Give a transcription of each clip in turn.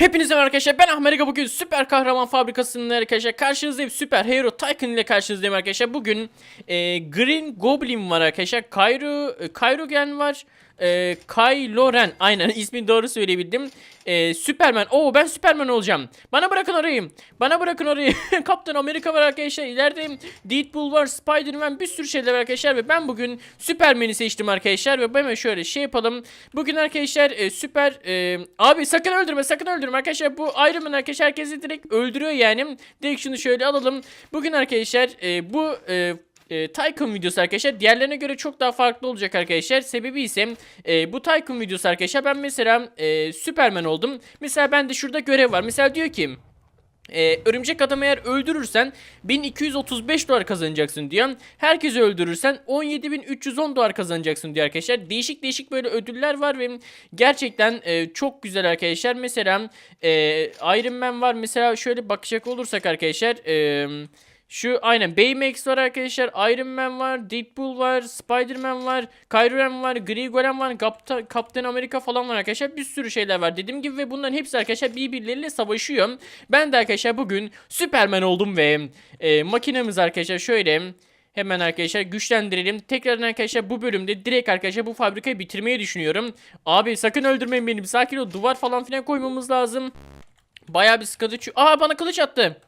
Hepinize merhaba arkadaşlar. Ben Ahmet bugün süper kahraman fabrikasının arkadaşlar karşınızdayım. Süper hero Tycoon ile karşınızdayım arkadaşlar. Bugün e, Green Goblin var arkadaşlar. Kyro, e, Kyrogen var e, Kylo Ren aynen ismini doğru söyleyebildim. E, Superman oo ben Superman olacağım. Bana bırakın orayı. Bana bırakın orayı. Kaptan Amerika var arkadaşlar. İleride Deadpool var Spider-Man bir sürü şeyler var arkadaşlar ve ben bugün Superman'i seçtim arkadaşlar ve hemen şöyle şey yapalım. Bugün arkadaşlar e, süper e, abi sakın öldürme sakın öldürme arkadaşlar. Bu Iron Man arkadaşlar herkesi direkt öldürüyor yani. Direkt şunu şöyle alalım. Bugün arkadaşlar e, bu e, e, Tycoon videosu arkadaşlar diğerlerine göre çok daha farklı olacak arkadaşlar. Sebebi ise e, bu Tycoon videosu arkadaşlar ben mesela e, Superman oldum. Mesela bende şurada görev var. Mesela diyor ki ee, örümcek adamı eğer öldürürsen 1235 dolar kazanacaksın diyor. Herkesi öldürürsen 17310 dolar kazanacaksın diyor arkadaşlar. Değişik değişik böyle ödüller var ve gerçekten e, çok güzel arkadaşlar. Mesela e, Iron Man var. Mesela şöyle bakacak olursak arkadaşlar e, şu aynen Baymax var arkadaşlar. Iron Man var. Deadpool var. Spider-Man var. Kylo Ren var. Grey Golem var. Kapta, Kaptan Amerika falan var arkadaşlar. Bir sürü şeyler var dediğim gibi ve bunların hepsi arkadaşlar birbirleriyle savaşıyor. Ben de arkadaşlar bugün Superman oldum ve e, makinemiz arkadaşlar şöyle Hemen arkadaşlar güçlendirelim. Tekrardan arkadaşlar bu bölümde direkt arkadaşlar bu fabrikayı bitirmeyi düşünüyorum. Abi sakın öldürmeyin beni. Sakin ol. Duvar falan filan koymamız lazım. Bayağı bir sıkıntı. Aa bana kılıç attı.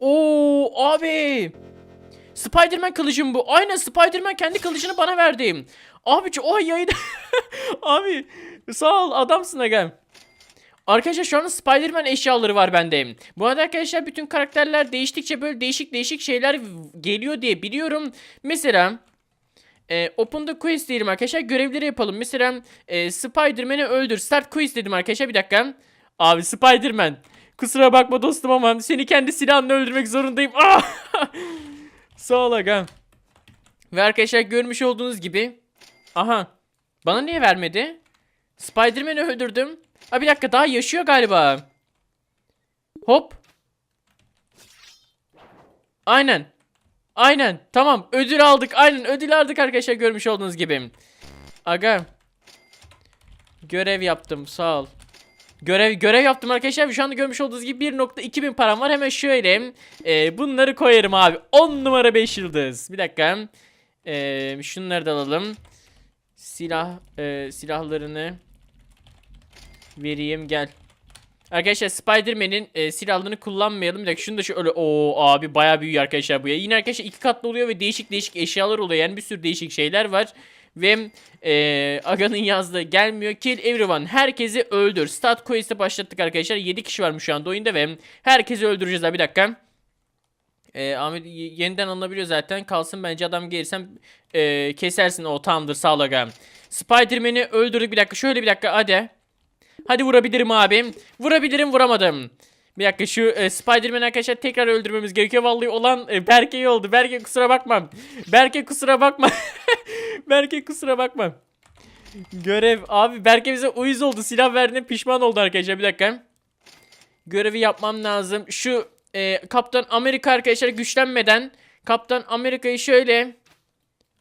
Oo abi. Spider-Man kılıcım bu. Aynen Spider-Man kendi kılıcını bana verdi. Abi o yayı abi sağ ol adamsın aga. Arkadaşlar şu anda Spider-Man eşyaları var bende. Bu arada arkadaşlar bütün karakterler değiştikçe böyle değişik değişik şeyler geliyor diye biliyorum. Mesela e, Open the Quest diyelim arkadaşlar görevleri yapalım. Mesela e, Spider-Man'i öldür. Start Quest dedim arkadaşlar bir dakika. Abi Spider-Man. Kusura bakma dostum ama seni kendi silahınla öldürmek zorundayım. Ah! Sağ ol aga. Ve arkadaşlar görmüş olduğunuz gibi. Aha. Bana niye vermedi? Spider-Man'i öldürdüm. Ha bir dakika daha yaşıyor galiba. Hop. Aynen. Aynen. Tamam. Ödül aldık. Aynen ödül aldık arkadaşlar görmüş olduğunuz gibi. Aga. Görev yaptım. Sağ ol. Görev görev yaptım arkadaşlar. Şu anda görmüş olduğunuz gibi 1.2 bin param var. Hemen şöyle e, bunları koyarım abi. 10 numara 5 yıldız. Bir dakika. E, şunları da alalım. Silah e, silahlarını vereyim gel. Arkadaşlar Spider-Man'in e, silahlarını kullanmayalım. Bir dakika şunu da şöyle o abi bayağı büyüyor arkadaşlar bu ya. Yine arkadaşlar iki katlı oluyor ve değişik değişik eşyalar oluyor. Yani bir sürü değişik şeyler var. Ve e, Aga'nın yazdığı gelmiyor. Kill everyone. Herkesi öldür. Start quest'e başlattık arkadaşlar. 7 kişi varmış şu anda oyunda ve herkesi öldüreceğiz bir dakika. E, Ahmet yeniden alınabiliyor zaten. Kalsın bence adam gelirsem e, kesersin. O tamamdır sağ ol. Spider-Man'i öldürdük bir dakika. Şöyle bir dakika hadi. Hadi vurabilirim abi. Vurabilirim vuramadım. Bir dakika şu e, Spider-Man arkadaşlar tekrar öldürmemiz gerekiyor. Vallahi olan e, Berke oldu. Berke kusura bakma. Berke kusura bakma. Berke kusura bakma. Görev abi Berke bize uyuz oldu. Silah verdiğine pişman oldu arkadaşlar. Bir dakika. Görevi yapmam lazım. Şu e, Kaptan Amerika arkadaşlar güçlenmeden Kaptan Amerika'yı şöyle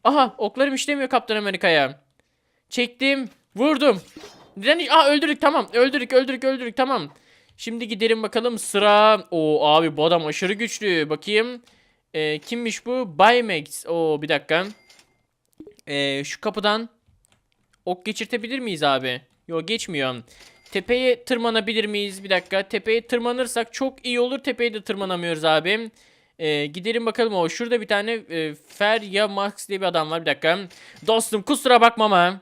Aha oklarım işlemiyor Kaptan Amerika'ya. Çektim. Vurdum. Neden? Aa öldürdük tamam. Öldürdük öldürdük öldürdük tamam. Şimdi gidelim bakalım sıra. O abi bu adam aşırı güçlü. Bakayım. Ee, kimmiş bu? Baymax. Oo bir dakika. Ee, şu kapıdan ok geçirtebilir miyiz abi? Yok geçmiyor. Tepeye tırmanabilir miyiz? Bir dakika. Tepeye tırmanırsak çok iyi olur. Tepeye de tırmanamıyoruz abi. Ee, gidelim bakalım o. Şurada bir tane e, Ferya Max diye bir adam var. Bir dakika. Dostum kusura bakma ama.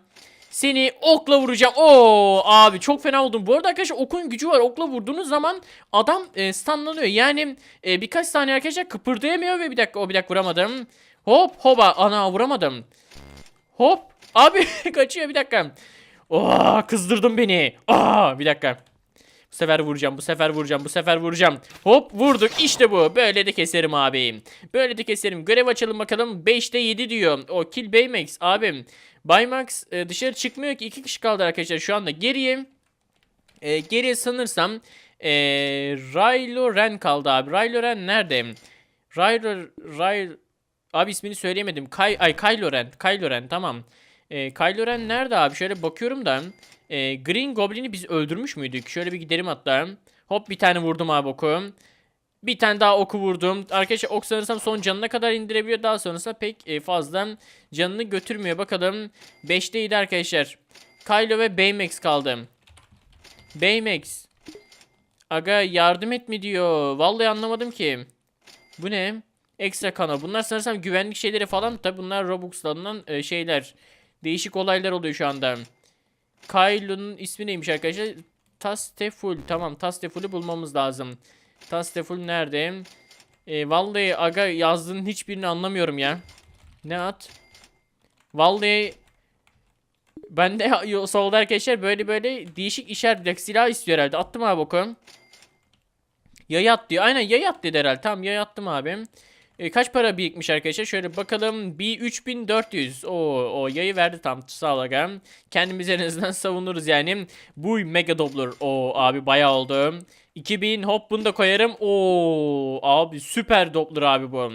Seni okla vuracağım. Oo abi çok fena oldum. Bu arada arkadaşlar okun gücü var. Okla vurduğunuz zaman adam e, stunlanıyor. Yani e, birkaç saniye arkadaşlar kıpırdayamıyor ve bir dakika o bir dakika vuramadım. Hop hoba ana vuramadım. Hop abi kaçıyor bir dakika. Oo kızdırdın beni. Aa bir dakika. Bu sefer vuracağım, bu sefer vuracağım, bu sefer vuracağım. Hop vurduk. İşte bu. Böyle de keserim abi. Böyle de keserim. Görev açalım bakalım. 5'te 7 diyor. O kill Baymax abim. Baymax e, dışarı çıkmıyor ki. 2 kişi kaldı arkadaşlar şu anda. Geriye e, geriye sanırsam e, Raylo Ren kaldı abi. Raylo Ren nerede? Raylo Ray Abi ismini söyleyemedim. Kay ay Kylo Ren. Kylo Ren tamam. E, Kylo Ren nerede abi? Şöyle bakıyorum da. E, Green Goblin'i biz öldürmüş müydük? Şöyle bir gidelim hatta. Hop bir tane vurdum abi oku. Bir tane daha oku vurdum. Arkadaşlar ok sanırsam son canına kadar indirebiliyor. Daha sonrasında pek e, fazla canını götürmüyor. Bakalım 5'teydi arkadaşlar. Kylo ve Baymax kaldı. Baymax. Aga yardım et mi diyor. Vallahi anlamadım ki. Bu ne? Ekstra kanal. Bunlar sanırsam güvenlik şeyleri falan. Tabi bunlar Robux'la alınan e, şeyler. Değişik olaylar oluyor şu anda. Kylo'nun ismi neymiş arkadaşlar? Tasteful. Tamam Tasteful'ü bulmamız lazım. Tasteful nerede? E, vallahi aga yazdığının hiçbirini anlamıyorum ya. Ne at? Vallahi ben de solda arkadaşlar böyle böyle değişik işaret silah istiyor herhalde. Attım abi oku. Yaya at diyor. Aynen yaya at dedi herhalde. Tamam yaya attım abi. E, kaç para birikmiş arkadaşlar? Şöyle bakalım. Bir 3400. Oo, o yayı verdi tam. Sağ ol aga. Kendimizi en azından savunuruz yani. Bu mega doubler. O abi bayağı oldu. 2000 hop bunu da koyarım. Oo abi süper doubler abi bu.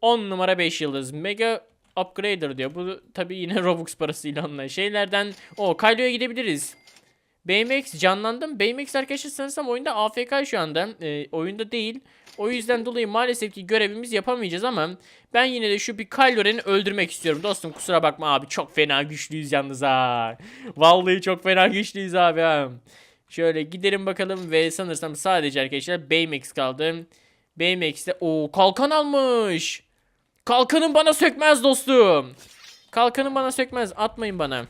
10 numara 5 yıldız. Mega upgrader diyor. Bu tabii yine Robux parasıyla alınan şeylerden. O Kylo'ya gidebiliriz. Baymax canlandım. Baymax arkadaşlar sanırsam oyunda AFK şu anda. Ee, oyunda değil. O yüzden dolayı maalesef ki görevimiz yapamayacağız ama ben yine de şu bir Kylo Ren'i öldürmek istiyorum. Dostum kusura bakma abi çok fena güçlüyüz yalnız ha. Vallahi çok fena güçlüyüz abi ha. Şöyle gidelim bakalım ve sanırsam sadece arkadaşlar Baymax kaldı. Baymax'te o kalkan almış. Kalkanın bana sökmez dostum. Kalkanın bana sökmez. Atmayın bana.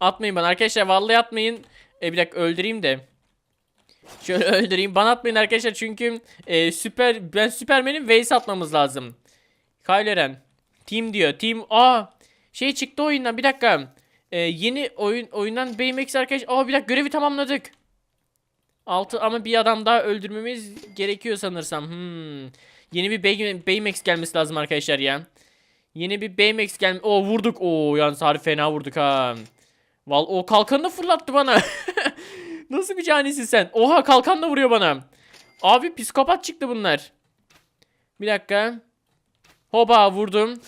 Atmayın bana arkadaşlar vallahi atmayın. E bir dakika öldüreyim de. Şöyle öldüreyim. Bana atmayın arkadaşlar çünkü e, süper ben Süpermen'in Vase atmamız lazım. Kylo Ren. Team diyor. Team aa şey çıktı oyundan bir dakika. E, yeni oyun oyundan Baymax arkadaş. Aa bir dakika görevi tamamladık. Altı ama bir adam daha öldürmemiz gerekiyor sanırsam. Hmm. Yeni bir Bay- Baymax gelmesi lazım arkadaşlar ya. Yeni bir Baymax gel. O vurduk. Oo yalnız harbi fena vurduk ha. Val o kalkanını fırlattı bana. Nasıl bir canisin sen? Oha kalkanla vuruyor bana. Abi psikopat çıktı bunlar. Bir dakika. Hoba vurdum.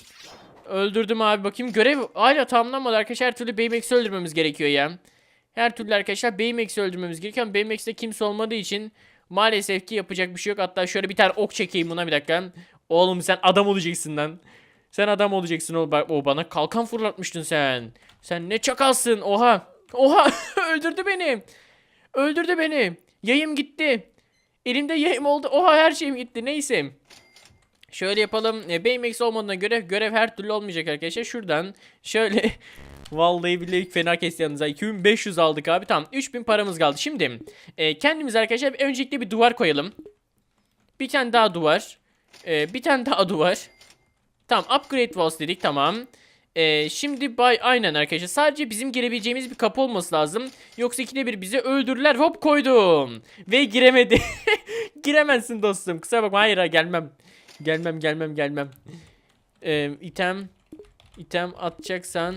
Öldürdüm abi bakayım. Görev hala tamamlanmadı arkadaşlar. Her türlü Baymax'i öldürmemiz gerekiyor ya. Her türlü arkadaşlar Baymax'i öldürmemiz gerekiyor. Ama kimse olmadığı için maalesef ki yapacak bir şey yok. Hatta şöyle bir tane ok çekeyim buna bir dakika. Oğlum sen adam olacaksın lan. Sen adam olacaksın o, o bana kalkan fırlatmıştın sen. Sen ne çakalsın oha. Oha öldürdü beni. Öldürdü beni. Yayım gitti. Elimde yayım oldu. Oha her şeyim gitti. Neyse. Şöyle yapalım. E, Baymax olmadığına göre görev her türlü olmayacak arkadaşlar. Şuradan şöyle Vallahi billahi fena kesti yalnız. ha. 2500 aldık abi. Tamam 3000 paramız kaldı. Şimdi e, kendimiz arkadaşlar öncelikle bir duvar koyalım. Bir tane daha duvar. E, bir tane daha duvar. Tamam upgrade walls dedik tamam. Ee, şimdi bay aynen arkadaşlar sadece bizim girebileceğimiz bir kapı olması lazım. Yoksa ikide bir bizi öldürürler. Hop koydum. Ve giremedi. Giremezsin dostum. Kusura bakma hayır ha, gelmem. Gelmem gelmem gelmem. Ee, item. item atacaksan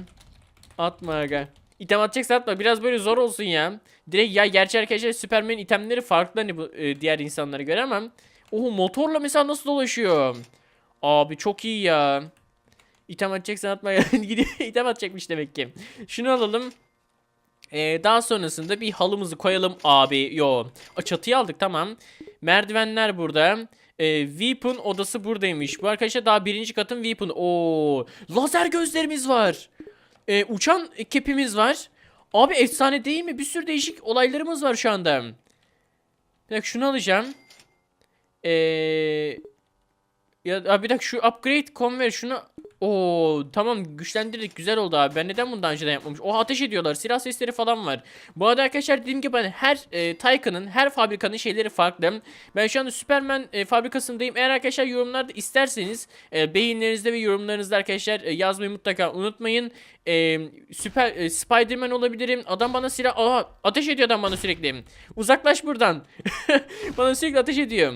atma aga. İtem atacaksan atma. Biraz böyle zor olsun ya. Direkt ya gerçi arkadaşlar Superman'in itemleri farklı hani bu e, diğer insanlara göre ama. Oho motorla mesela nasıl dolaşıyor? Abi çok iyi ya. İtem atacaksan atma. Gidiyor item atacakmış demek ki. Şunu alalım. Ee, daha sonrasında bir halımızı koyalım abi. Yo. O çatıyı aldık tamam. Merdivenler burada. Ee, weapon odası buradaymış. Bu arkadaşlar daha birinci katın weapon. Oo, lazer gözlerimiz var. Ee, uçan kepimiz var. Abi efsane değil mi? Bir sürü değişik olaylarımız var şu anda. Bir dakika şunu alacağım. Eee ya bir dakika şu upgrade convert şunu Oo tamam güçlendirdik güzel oldu abi. Ben neden bunu daha önceden yapmamış? O ateş ediyorlar. Silah sesleri falan var. Bu arada arkadaşlar dediğim gibi hani her e, Taycan'ın, her fabrikanın şeyleri farklı. Ben şu anda Superman e, fabrikasındayım. Eğer arkadaşlar yorumlarda isterseniz e, beğenilerinizde ve yorumlarınızda arkadaşlar e, yazmayı mutlaka unutmayın. E, süper e, Spider-Man olabilirim. Adam bana silah Aa, ateş ediyor adam bana sürekli. Uzaklaş buradan. bana sürekli ateş ediyor.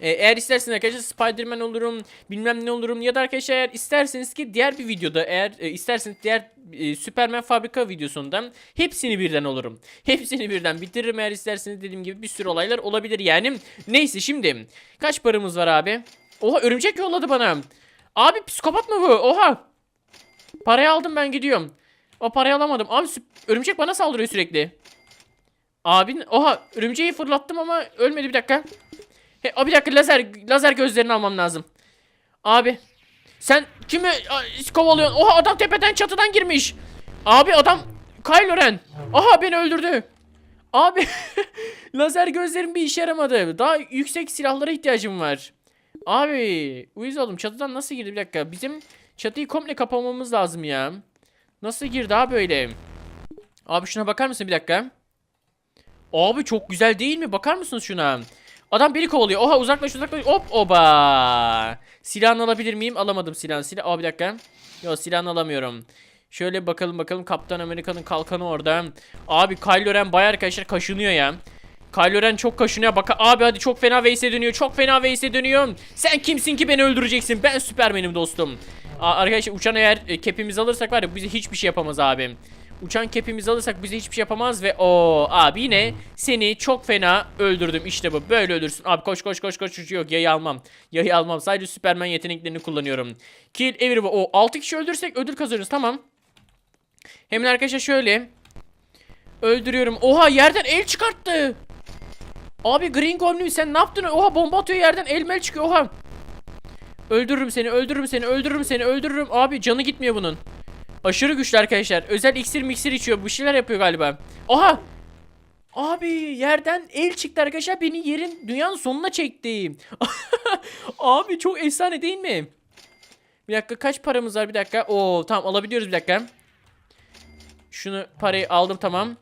E, eğer isterseniz arkadaşlar Spider-Man olurum, bilmem ne olurum ya da arkadaşlar eğer isterseniz ki diğer bir videoda eğer e, isterseniz diğer e, Superman fabrika videosunda hepsini birden olurum. Hepsini birden bitiririm eğer isterseniz dediğim gibi bir sürü olaylar olabilir yani. Neyse şimdi kaç paramız var abi? Oha örümcek yolladı bana. Abi psikopat mı bu? Oha. Parayı aldım ben gidiyorum. O parayı alamadım. Abi örümcek bana saldırıyor sürekli. Abin oha örümceği fırlattım ama ölmedi bir dakika. He, a, bir dakika lazer lazer gözlerini almam lazım. Abi sen kimi a, kovalıyorsun? Oha adam tepeden çatıdan girmiş. Abi adam Kylo Ren. Aha beni öldürdü. Abi lazer gözlerim bir işe yaramadı. Daha yüksek silahlara ihtiyacım var. Abi uyuz oldum çatıdan nasıl girdi bir dakika. Bizim çatıyı komple kapamamız lazım ya. Nasıl girdi abi böyle? Abi şuna bakar mısın bir dakika? Abi çok güzel değil mi? Bakar mısınız şuna? Adam beni kovalıyor. Oha uzaklaş uzaklaş. Hop oba. Silahını alabilir miyim? Alamadım silahını. Silah. Aa bir dakika. Yok silahını alamıyorum. Şöyle bakalım bakalım. Kaptan Amerika'nın kalkanı orada. Abi Kylo Ren bayağı arkadaşlar kaşınıyor ya. Kylo Ren çok kaşınıyor. Bak abi hadi çok fena Veys'e dönüyor. Çok fena Veys'e dönüyor. Sen kimsin ki beni öldüreceksin? Ben Süpermen'im dostum. Aa, arkadaşlar uçan eğer e, kepimizi alırsak var ya bize hiçbir şey yapamaz abi. Uçan kepimizi alırsak bize hiçbir şey yapamaz ve o abi yine seni çok fena öldürdüm. İşte bu böyle ölürsün. Abi koş koş koş koş. Yok yayı almam. Yayı almam. Sadece süpermen yeteneklerini kullanıyorum. Kill every o 6 kişi öldürsek ödül kazanırız. Tamam. Hemen arkadaşlar şöyle. Öldürüyorum. Oha yerden el çıkarttı. Abi Green Goblin sen ne yaptın? Oha bomba atıyor yerden el mel çıkıyor. Oha. Öldürürüm seni öldürürüm seni öldürürüm seni öldürürüm. Abi canı gitmiyor bunun Aşırı güçlü arkadaşlar. Özel iksir miksir içiyor. Bir şeyler yapıyor galiba. Oha! Abi yerden el çıktı arkadaşlar. Beni yerin dünyanın sonuna çekti. Abi çok efsane değil mi? Bir dakika kaç paramız var bir dakika. Oo tamam alabiliyoruz bir dakika. Şunu parayı aldım tamam.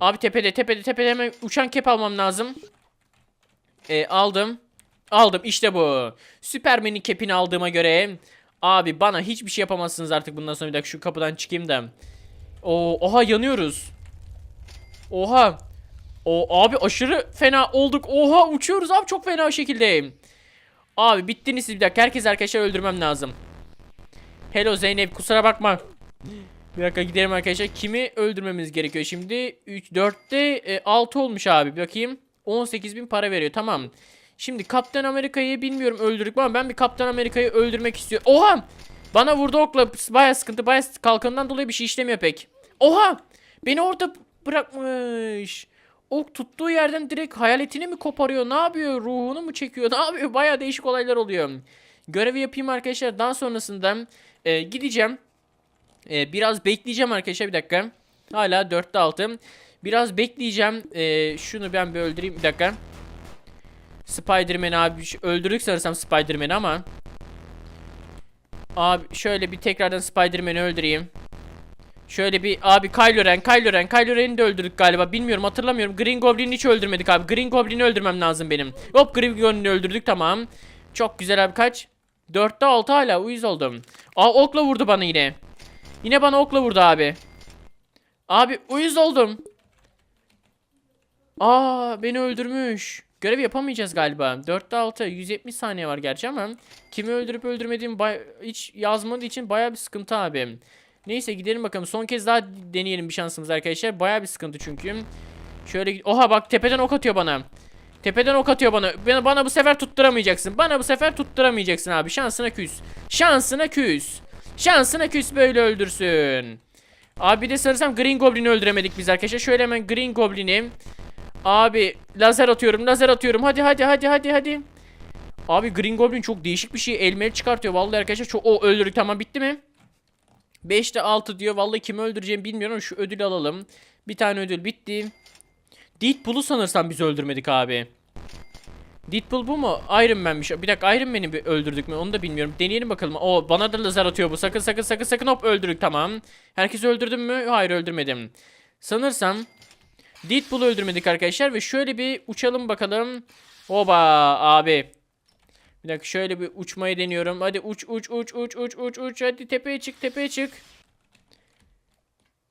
Abi tepede tepede tepede hemen uçan kep almam lazım. E, aldım. Aldım işte bu. Süpermen'in kepini aldığıma göre Abi bana hiçbir şey yapamazsınız artık bundan sonra bir dakika şu kapıdan çıkayım da. Oo, oha yanıyoruz. Oha. O abi aşırı fena olduk. Oha uçuyoruz abi çok fena şekilde. Abi bittiniz siz bir dakika. Herkes arkadaşlar öldürmem lazım. Hello Zeynep kusura bakma. Bir dakika gidelim arkadaşlar. Kimi öldürmemiz gerekiyor şimdi? 3, 4'te e, 6 olmuş abi. Bir bakayım. 18 bin para veriyor. Tamam. Şimdi Kaptan Amerika'yı bilmiyorum öldürdük ama ben bir Kaptan Amerika'yı öldürmek istiyorum. Oha! Bana vurdu okla. Baya sıkıntı. Baya kalkanından dolayı bir şey işlemiyor pek. Oha! Beni orada bırakmış. Ok tuttuğu yerden direkt hayaletini mi koparıyor? Ne yapıyor? Ruhunu mu çekiyor? Ne yapıyor? Baya değişik olaylar oluyor. Görevi yapayım arkadaşlar. Daha sonrasında e, gideceğim. E, biraz bekleyeceğim arkadaşlar. Bir dakika. Hala 4'te 6. Biraz bekleyeceğim. E, şunu ben bir öldüreyim. Bir dakika. Spider-Man abi öldürdük sanırsam Spider-Man'i ama. Abi şöyle bir tekrardan Spider-Man'i öldüreyim. Şöyle bir abi Kylo Ren, Kylo Ren, Kylo Ren'i de öldürdük galiba. Bilmiyorum hatırlamıyorum. Green Goblin'i hiç öldürmedik abi. Green Goblin'i öldürmem lazım benim. Hop Green Goblin'i öldürdük tamam. Çok güzel abi kaç? 4'te 6 hala uyuz oldum. Aa okla vurdu bana yine. Yine bana okla vurdu abi. Abi uyuz oldum. Aa beni öldürmüş. Görev yapamayacağız galiba. 4'te 6 170 saniye var gerçi ama kimi öldürüp öldürmediğim hiç yazmadığı için baya bir sıkıntı abi. Neyse gidelim bakalım. Son kez daha deneyelim bir şansımız arkadaşlar. Baya bir sıkıntı çünkü. Şöyle Oha bak tepeden ok atıyor bana. Tepeden ok atıyor bana. Bana, bana bu sefer tutturamayacaksın. Bana bu sefer tutturamayacaksın abi. Şansına küs. Şansına küs. Şansına küs böyle öldürsün. Abi de sanırsam Green Goblin'i öldüremedik biz arkadaşlar. Şöyle hemen Green Goblin'i Abi lazer atıyorum lazer atıyorum hadi hadi hadi hadi hadi. Abi Green Goblin çok değişik bir şey elmeli çıkartıyor vallahi arkadaşlar çok o öldürdük tamam bitti mi? 5'te 6 diyor vallahi kimi öldüreceğimi bilmiyorum şu ödül alalım. Bir tane ödül bitti. Deadpool'u sanırsam biz öldürmedik abi. Deadpool bu mu? Iron Man'miş. Bir dakika Iron Man'i bir öldürdük mü? Onu da bilmiyorum. Deneyelim bakalım. O bana da lazer atıyor bu. Sakın sakın sakın sakın hop öldürdük tamam. Herkesi öldürdüm mü? Hayır öldürmedim. Sanırsam Deadpool'u öldürmedik arkadaşlar ve şöyle bir uçalım bakalım. Oba abi. Bir dakika şöyle bir uçmayı deniyorum. Hadi uç uç uç uç uç uç uç. Hadi tepeye çık tepeye çık.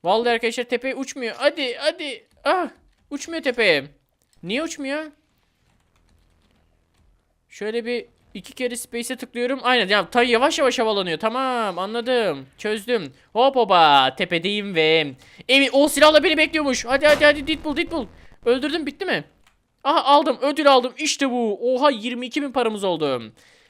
Vallahi arkadaşlar tepeye uçmuyor. Hadi hadi. Ah uçmuyor tepeye. Niye uçmuyor? Şöyle bir iki kere space'e tıklıyorum. Aynen ya tay yavaş yavaş havalanıyor. Tamam anladım. Çözdüm. Hop hopa tepedeyim ve Emin o silahla beni bekliyormuş. Hadi hadi hadi Deadpool Deadpool. Öldürdüm bitti mi? Aha aldım ödül aldım işte bu. Oha 22 bin paramız oldu.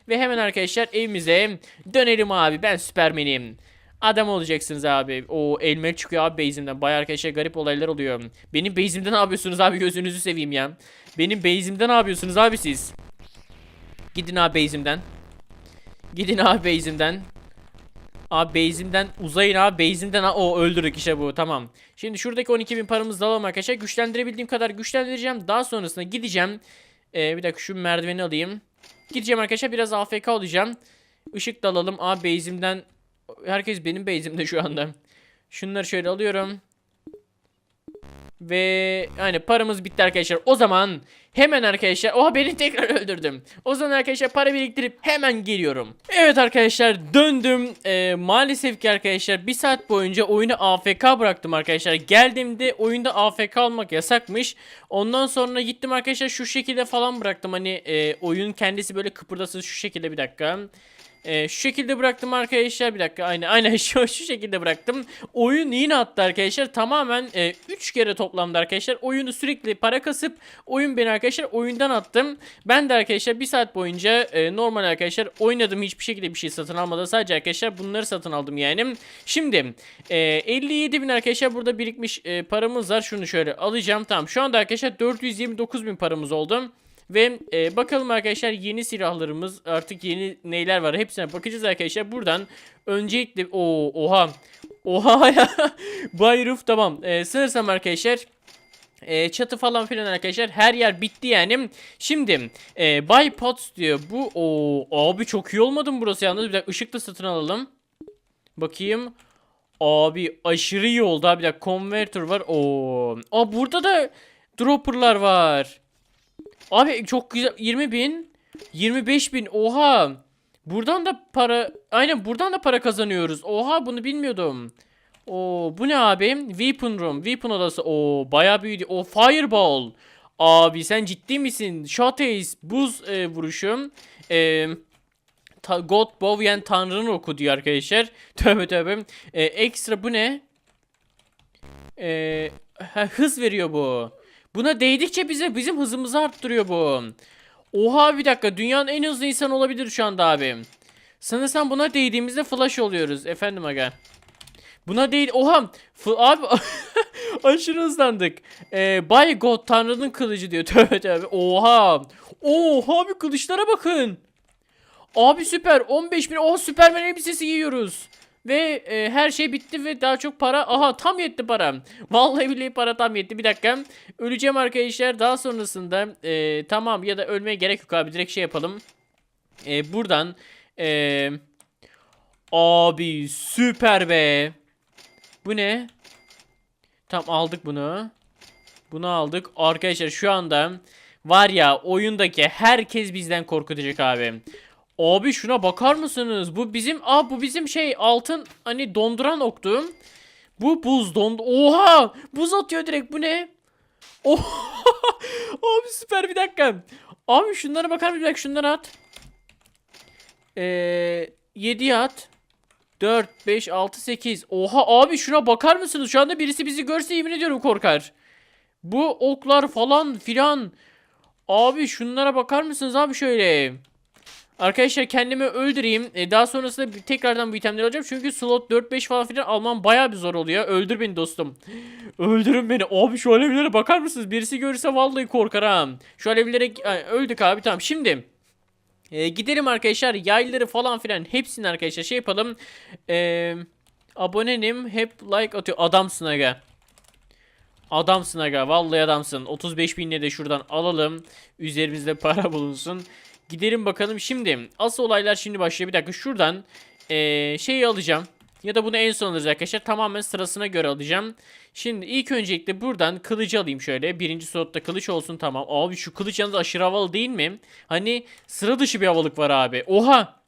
Ve hemen arkadaşlar evimize dönelim abi ben süpermenim. Adam olacaksınız abi. O elmer çıkıyor abi base'imden. Bayağı arkadaşlar garip olaylar oluyor. Benim base'imde ne yapıyorsunuz abi gözünüzü seveyim ya. Benim base'imde ne yapıyorsunuz abi siz? Gidin abi base'imden. Gidin abi base'imden. Abi base'imden uzayın abi base'imden o öldürdük işte bu tamam. Şimdi şuradaki 12.000 paramızı alalım arkadaşlar. Güçlendirebildiğim kadar güçlendireceğim. Daha sonrasında gideceğim. Ee, bir dakika şu merdiveni alayım. Gideceğim arkadaşlar biraz AFK olacağım. Işık da alalım. Abi base'imden herkes benim base'imde şu anda. Şunları şöyle alıyorum. Ve yani paramız bitti arkadaşlar. O zaman hemen arkadaşlar oha beni tekrar öldürdüm. O zaman arkadaşlar para biriktirip hemen geliyorum. Evet arkadaşlar döndüm. Ee, maalesef ki arkadaşlar bir saat boyunca oyunu AFK bıraktım arkadaşlar. Geldiğimde oyunda AFK olmak yasakmış. Ondan sonra gittim arkadaşlar şu şekilde falan bıraktım. Hani e, oyun kendisi böyle kıpırdasın şu şekilde bir dakika. Ee, şu şekilde bıraktım arkadaşlar. Bir dakika aynen aynen şu, şu şekilde bıraktım. Oyun yine attı arkadaşlar. Tamamen 3 kere toplamda arkadaşlar. Oyunu sürekli para kasıp oyun beni arkadaşlar oyundan attım. Ben de arkadaşlar bir saat boyunca e, normal arkadaşlar oynadım. Hiçbir şekilde bir şey satın almadan sadece arkadaşlar bunları satın aldım yani. Şimdi e, 57 bin arkadaşlar burada birikmiş e, paramız var. Şunu şöyle alacağım. Tamam şu anda arkadaşlar 429 bin paramız oldu ve e, bakalım arkadaşlar yeni silahlarımız artık yeni neyler var hepsine bakacağız arkadaşlar. Buradan öncelikle o oha oha ya Bay Roof tamam e, sanırsam arkadaşlar e, çatı falan filan arkadaşlar her yer bitti yani. Şimdi e, Bay Potts diyor bu o abi çok iyi olmadı mı burası yalnız bir dakika ışık da satın alalım. Bakayım. Abi aşırı iyi oldu abi bir dakika converter var. Oo. Aa burada da dropperlar var. Abi çok güzel 20 bin 25 bin oha. Buradan da para aynen buradan da para kazanıyoruz. Oha bunu bilmiyordum. O bu ne abi? Weapon room weapon odası. O bayağı büyüdü. O fireball. Abi sen ciddi misin? Shot ace buz e, vuruşum e, ta, God bow yani tanrının oku diyor arkadaşlar. Tövbe tövbe. E, ekstra bu ne? E, ha, hız veriyor bu Buna değdikçe bize bizim hızımızı arttırıyor bu. Oha bir dakika dünyanın en hızlı insan olabilir şu anda abi. Sanırsam buna değdiğimizde flash oluyoruz efendim aga. Buna değil oha F abi aşırı hızlandık. Ee, Bay God Tanrı'nın kılıcı diyor tövbe tövbe oha. Oha abi kılıçlara bakın. Abi süper 15 bin oha Süpermen elbisesi giyiyoruz. Ve e, her şey bitti ve daha çok para. Aha tam yetti para. Vallahi billahi para tam yetti. Bir dakika. Öleceğim arkadaşlar. Daha sonrasında e, tamam ya da ölmeye gerek yok abi. Direkt şey yapalım. E, buradan e, abi süper be. Bu ne? Tam aldık bunu. Bunu aldık. Arkadaşlar şu anda var ya oyundaki herkes bizden korkutacak abi. Abi şuna bakar mısınız? Bu bizim aa bu bizim şey altın hani donduran oktu. Bu buz dond. Oha! Buz atıyor direkt. Bu ne? Oha! Abi süper bir dakika. Abi şunlara bakar mısın? Bir şunları at. Ee, 7 at. 4, 5, 6, 8. Oha abi şuna bakar mısınız? Şu anda birisi bizi görse yemin ediyorum korkar. Bu oklar falan filan. Abi şunlara bakar mısınız abi şöyle? Arkadaşlar kendimi öldüreyim. E, daha sonrasında tekrardan bu itemleri alacağım. Çünkü slot 4-5 falan filan almam baya bir zor oluyor. Öldür beni dostum. Öldürün beni. Abi şu alevlere bakar mısınız? Birisi görürse vallahi korkar ha. Şu alevlere öldük abi tamam. Şimdi e, gidelim arkadaşlar. Yayları falan filan hepsini arkadaşlar şey yapalım. E, abonenim. Hep like atıyor. Adamsın aga. Adamsın aga. Vallahi adamsın. 35 binle de şuradan alalım. Üzerimizde para bulunsun. Gidelim bakalım şimdi. Asıl olaylar şimdi başlıyor. Bir dakika şuradan eee şeyi alacağım. Ya da bunu en son alırız arkadaşlar. Tamamen sırasına göre alacağım. Şimdi ilk öncelikle buradan kılıcı alayım şöyle. Birinci slotta kılıç olsun tamam. Abi şu kılıç yalnız aşırı havalı değil mi? Hani sıra dışı bir havalık var abi. Oha!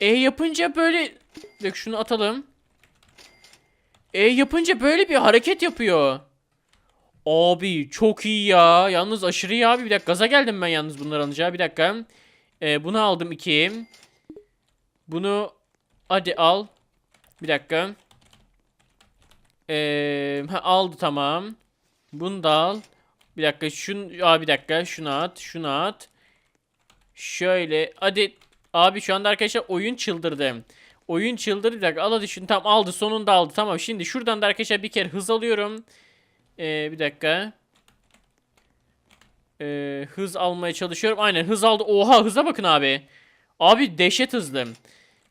E yapınca böyle... Bak şunu atalım. E yapınca böyle bir hareket yapıyor. Abi çok iyi ya. Yalnız aşırı iyi abi. Bir dakika gaza geldim ben yalnız bunları alınca. Bir dakika. Ee, bunu aldım iki. Bunu hadi al. Bir dakika. Ee, ha, aldı tamam. Bunu da al. Bir dakika şun Aa, bir dakika şunu at. Şunu at. Şöyle hadi abi şu anda arkadaşlar oyun çıldırdı. Oyun çıldırdı bir dakika al hadi şunu tamam aldı sonunda aldı tamam şimdi şuradan da arkadaşlar bir kere hız alıyorum. Ee, bir dakika. Ee, hız almaya çalışıyorum aynen hız aldı oha hıza bakın abi. Abi dehşet hızlı.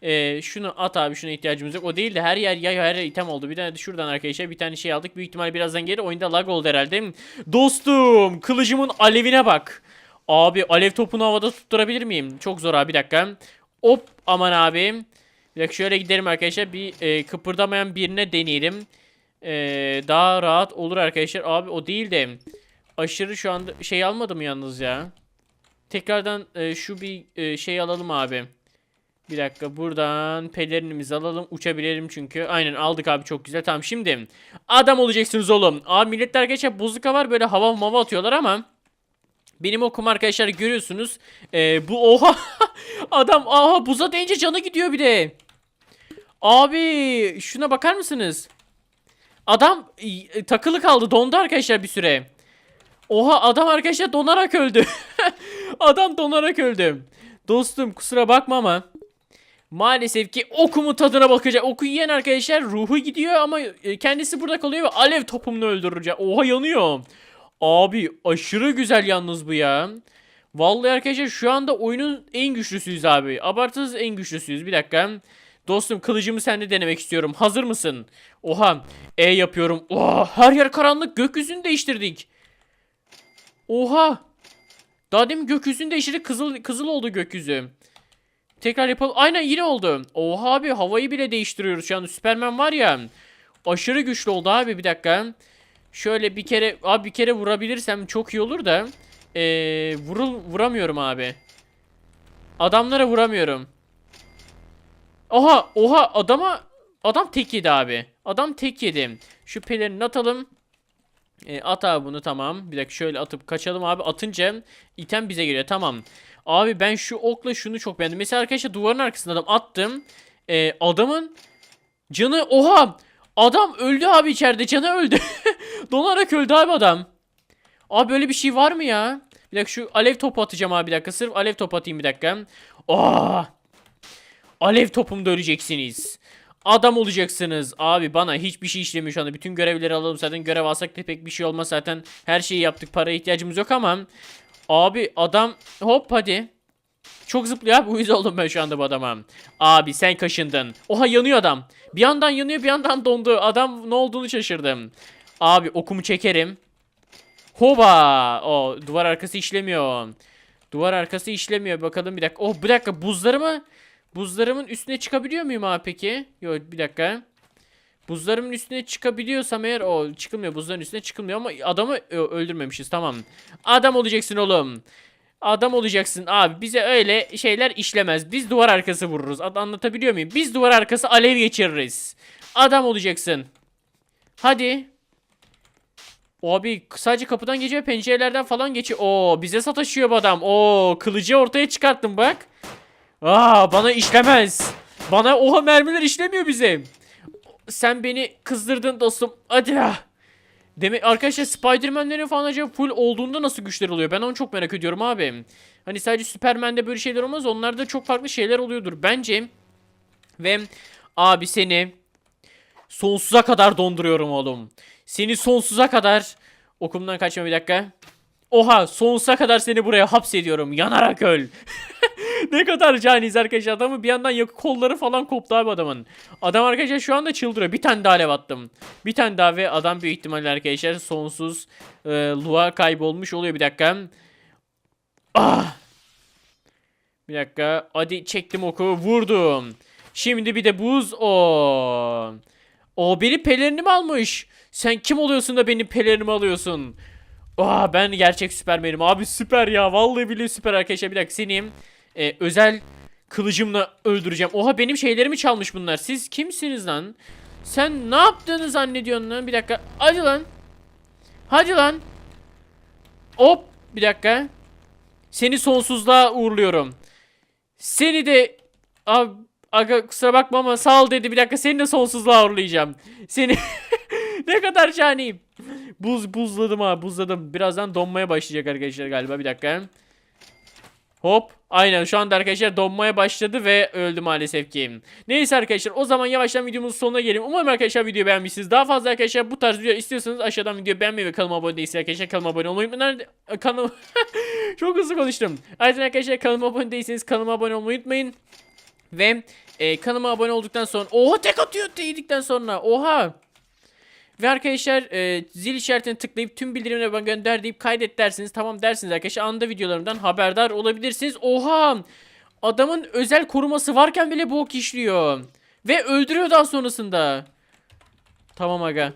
Ee, şunu at abi şuna ihtiyacımız yok. O değil de her yer yay her yer item oldu. Bir tane de şuradan arkadaşlar bir tane şey aldık. Büyük ihtimal birazdan geri oyunda lag oldu herhalde. Dostum kılıcımın alevine bak. Abi alev topunu havada tutturabilir miyim? Çok zor abi bir dakika. Hop aman abi. Bir dakika şöyle gidelim arkadaşlar. Bir e, kıpırdamayan birine deneyelim. E, daha rahat olur arkadaşlar. Abi o değil de aşırı şu anda şey almadım yalnız ya. Tekrardan e, şu bir e, şey alalım abi. Bir dakika buradan pelerinimizi alalım. Uçabilirim çünkü. Aynen aldık abi çok güzel. Tamam şimdi adam olacaksınız oğlum. Abi milletler arkadaşlar bozuka var böyle hava mava atıyorlar ama benim okum arkadaşlar görüyorsunuz. Ee, bu oha adam aha buza deyince canı gidiyor bir de. Abi şuna bakar mısınız? Adam e, takılı kaldı dondu arkadaşlar bir süre. Oha adam arkadaşlar donarak öldü. adam donarak öldü. Dostum kusura bakma ama maalesef ki okumun tadına bakacak. Oku yiyen arkadaşlar ruhu gidiyor ama e, kendisi burada kalıyor ve alev topumunu öldürecek. Oha yanıyor. Abi aşırı güzel yalnız bu ya. Vallahi arkadaşlar şu anda oyunun en güçlüsüyüz abi. Abartısız en güçlüsüyüz. Bir dakika. Dostum kılıcımı sende denemek istiyorum. Hazır mısın? Oha. E yapıyorum. Oha. Her yer karanlık. Gökyüzünü değiştirdik. Oha. Daha demin gökyüzünü değiştirdik. Kızıl, kızıl oldu gökyüzü. Tekrar yapalım. Aynen yine oldu. Oha abi havayı bile değiştiriyoruz anda. Süpermen var ya. Aşırı güçlü oldu abi bir dakika. Şöyle bir kere abi bir kere vurabilirsem çok iyi olur da. Ee, vurul vuramıyorum abi. Adamlara vuramıyorum. Oha oha adama adam tek yedi abi. Adam tek yedi. Şu pelerini atalım. E, at abi bunu tamam. Bir dakika şöyle atıp kaçalım abi. Atınca item bize geliyor tamam. Abi ben şu okla şunu çok beğendim. Mesela arkadaşlar duvarın arkasında adam attım. E, adamın canı oha. Adam öldü abi içeride canı öldü. Donarak öldü abi adam. Abi böyle bir şey var mı ya? Bir dakika şu alev topu atacağım abi bir dakika. Sırf alev topu atayım bir dakika. Oh! Alev topumda öleceksiniz. Adam olacaksınız. Abi bana hiçbir şey işlemiyor şu anda. Bütün görevleri alalım zaten. Görev alsak da pek bir şey olmaz zaten. Her şeyi yaptık. Paraya ihtiyacımız yok ama. Abi adam hop hadi. Çok zıplıyor abi. Uyuz oldum ben şu anda bu adama. Abi sen kaşındın. Oha yanıyor adam. Bir yandan yanıyor bir yandan dondu. Adam ne olduğunu şaşırdım. Abi okumu çekerim. Hoba. O duvar arkası işlemiyor. Duvar arkası işlemiyor. Bakalım bir dakika. Oh bir dakika buzlarımı buzlarımın üstüne çıkabiliyor muyum abi peki? Yok bir dakika. Buzlarımın üstüne çıkabiliyorsam eğer o çıkılmıyor. Buzların üstüne çıkılmıyor ama adamı öldürmemişiz. Tamam. Adam olacaksın oğlum. Adam olacaksın abi. Bize öyle şeyler işlemez. Biz duvar arkası vururuz. Anlatabiliyor muyum? Biz duvar arkası alev geçiririz. Adam olacaksın. Hadi. Abi sadece kapıdan geçiyor pencerelerden falan geçiyor. Oo bize sataşıyor bu adam. Oo kılıcı ortaya çıkarttım bak. Aa bana işlemez. Bana oha mermiler işlemiyor bize. Sen beni kızdırdın dostum. Hadi ya. Demek arkadaşlar Spider-Man'lerin falan acaba full olduğunda nasıl güçler oluyor? Ben onu çok merak ediyorum abi. Hani sadece Superman'de böyle şeyler olmaz. Onlarda çok farklı şeyler oluyordur bence. Ve abi seni sonsuza kadar donduruyorum oğlum. Seni sonsuza kadar okumdan kaçma bir dakika. Oha sonsuza kadar seni buraya hapsediyorum. Yanarak öl. ne kadar caniz arkadaşlar adamı bir yandan yakı kolları falan koptu abi adamın. Adam arkadaşlar şu anda çıldırıyor. Bir tane daha alev attım. Bir tane daha ve adam büyük ihtimalle arkadaşlar sonsuz e, luğa kaybolmuş oluyor bir dakika. Ah. Bir dakika. Hadi çektim oku vurdum. Şimdi bir de buz o. O benim pelerinimi almış. Sen kim oluyorsun da benim pelerinimi alıyorsun? Aa ben gerçek süpermenim abi süper ya vallahi billahi süper arkadaşlar bir dakika seni e, özel kılıcımla öldüreceğim. Oha benim şeylerimi çalmış bunlar. Siz kimsiniz lan? Sen ne yaptığını zannediyorsun lan? Bir dakika. Hadi lan. Hadi lan. Hop bir dakika. Seni sonsuzluğa uğurluyorum. Seni de abi aga kusura bakma ama sağ ol dedi. Bir dakika seni de sonsuzluğa uğurlayacağım. Seni ne kadar caniyim. Buz buzladım ha buzladım. Birazdan donmaya başlayacak arkadaşlar galiba bir dakika. Hop. Aynen şu anda arkadaşlar donmaya başladı ve öldü maalesef ki. Neyse arkadaşlar o zaman yavaştan videomuzun sonuna gelelim. Umarım arkadaşlar videoyu beğenmişsiniz. Daha fazla arkadaşlar bu tarz video istiyorsanız aşağıdan videoyu beğenmeyi ve kanalıma abone değilseniz arkadaşlar kanalıma abone olmayı unutmayın. Nerede? Kanal... Çok hızlı konuştum. Ayrıca arkadaşlar kanalıma abone değilseniz kanalıma abone olmayı unutmayın. Ve e, kanalıma abone olduktan sonra... Oha tek atıyor değdikten sonra. Oha. Ve arkadaşlar e, zil işaretine tıklayıp tüm bildirimleri bana gönder deyip kaydet dersiniz. Tamam dersiniz arkadaşlar. Anında videolarımdan haberdar olabilirsiniz. Oha! Adamın özel koruması varken bile bu ok işliyor. Ve öldürüyor daha sonrasında. Tamam aga.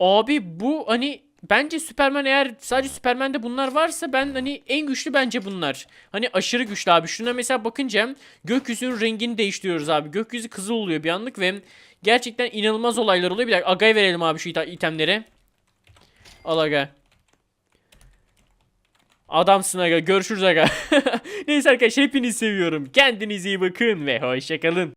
Abi bu hani bence Superman eğer sadece Superman'de bunlar varsa ben hani en güçlü bence bunlar. Hani aşırı güçlü abi. Şuna mesela bakınca gökyüzünün rengini değiştiriyoruz abi. Gökyüzü kızıl oluyor bir anlık ve gerçekten inanılmaz olaylar oluyor. Bir dakika Aga'ya verelim abi şu ita- itemleri. Al Aga. Adamsın Aga. Görüşürüz Aga. Neyse arkadaşlar hepinizi seviyorum. Kendinize iyi bakın ve hoşçakalın.